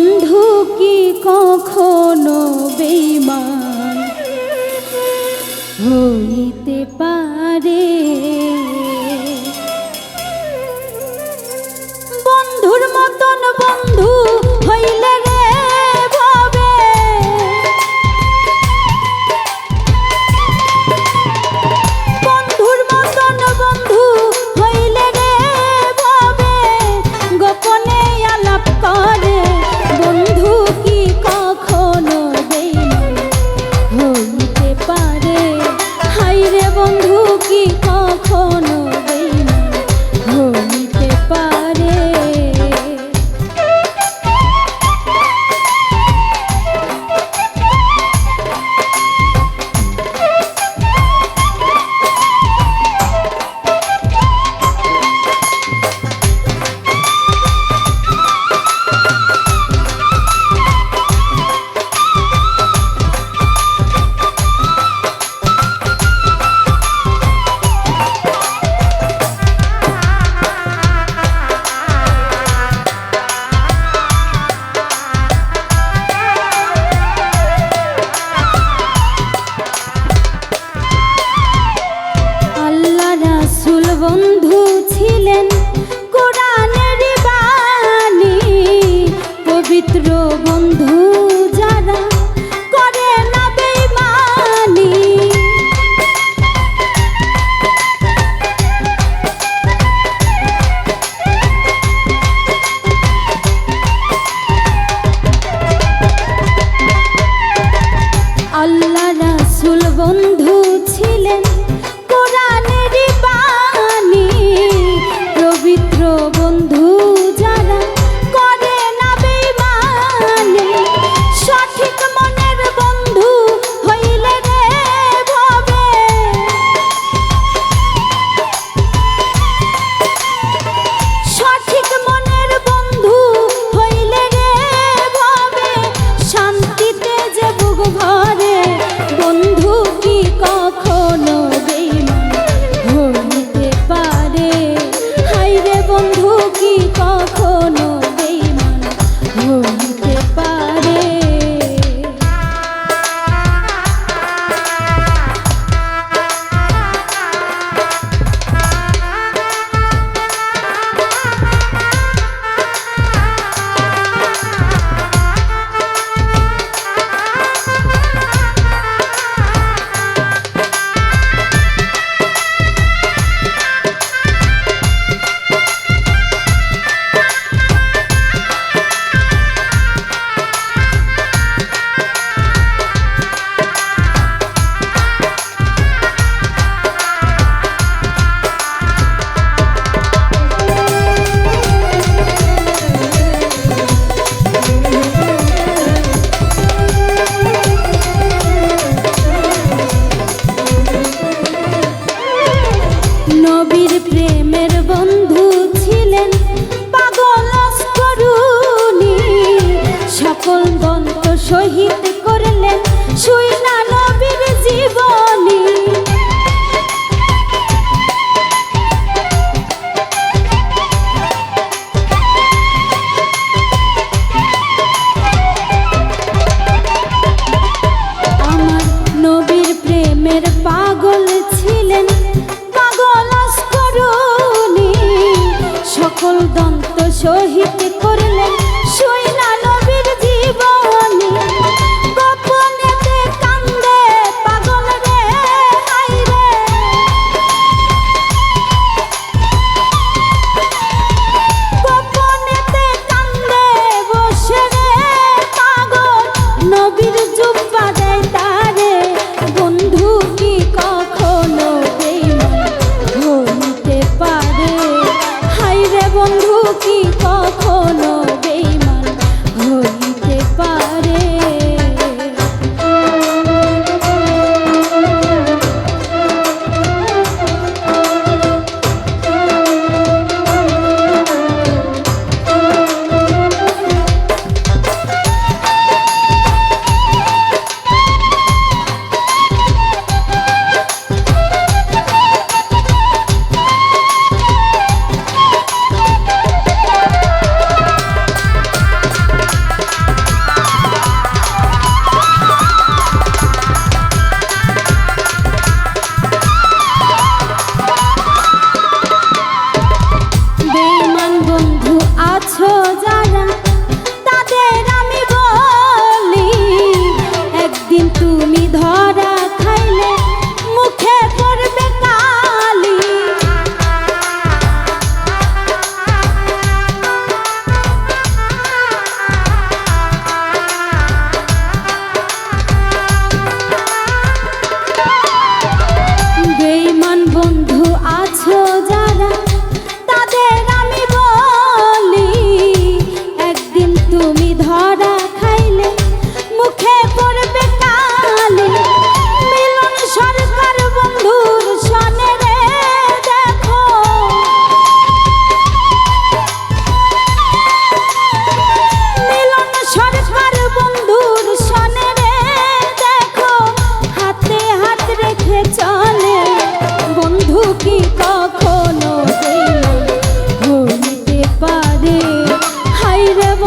বন্ধু কি কখনো বেইমান হইতে পারে? শহীদ করলেন শুইলা নবীর জীবনী। নবীর প্রেমের পাগল ছিলেন পাগল সকল দন্ত শহীদ করলেন তুমি ধরা